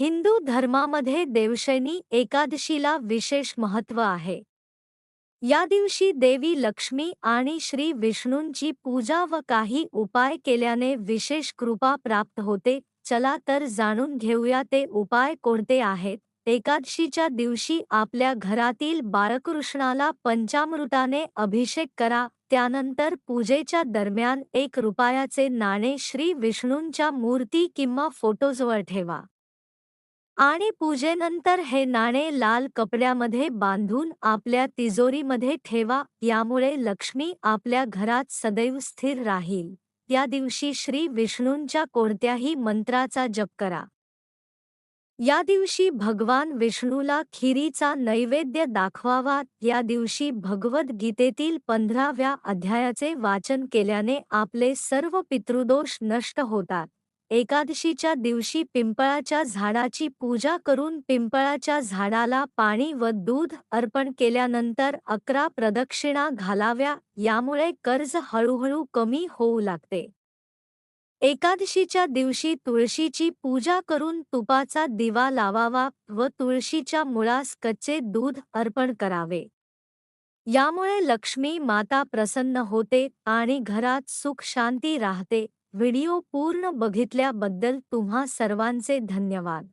हिंदू धर्मामध्ये देवशैनी एकादशीला विशेष महत्त्व आहे. या दिवशी देवी लक्ष्मी आणि श्री विष्णूंची पूजा व काही उपाय केल्याने विशेष कृपा प्राप्त होते. चला तर जाणून घेऊया ते उपाय कोणते आहेत. एकादशीच्या दिवशी आपल्या घरातील बाळकृष्णाला पंचामृताने अभिषेक करा. त्यानंतर पूजेच्या दरम्यान एक रुपयाचे नाणे श्री विष्णूंच्या मूर्ती किंवा फोटोजवळ ठेवा. आणि पूजेनंतर हे नाणे लाल कपड्यामध्ये बांधून आपल्या तिजोरीमध्ये ठेवा यामुळे लक्ष्मी आपल्या घरात सदैव स्थिर राहील. या दिवशी श्री विष्णूंच्या कोणत्याही मंत्राचा जप करा. या दिवशी भगवान विष्णूला खिरीचा नैवेद्य दाखवावा. या दिवशी भगवद्गीतेतील पंधराव्या अध्यायाचे वाचन केल्याने आपले सर्व पितृदोष नष्ट होतात. एकादशीच्या दिवशी पिंपळाच्या झाडाची पूजा करून पिंपळाच्या झाडाला पाणी व दूध अर्पण केल्यानंतर अकरा प्रदक्षिणा घालाव्या यामुळे कर्ज हळूहळू कमी होऊ लागते. एकादशीच्या दिवशी तुळशीची पूजा करून तुपाचा दिवा लावावा व तुळशीच्या मुळास कच्चे दूध अर्पण करावे. यामुळे लक्ष्मी माता प्रसन्न होते आणि घरात सुख शांती राहते. व्हिडिओ पूर्ण बघितल्याबद्दल तुम्हा सर्वांचे धन्यवाद.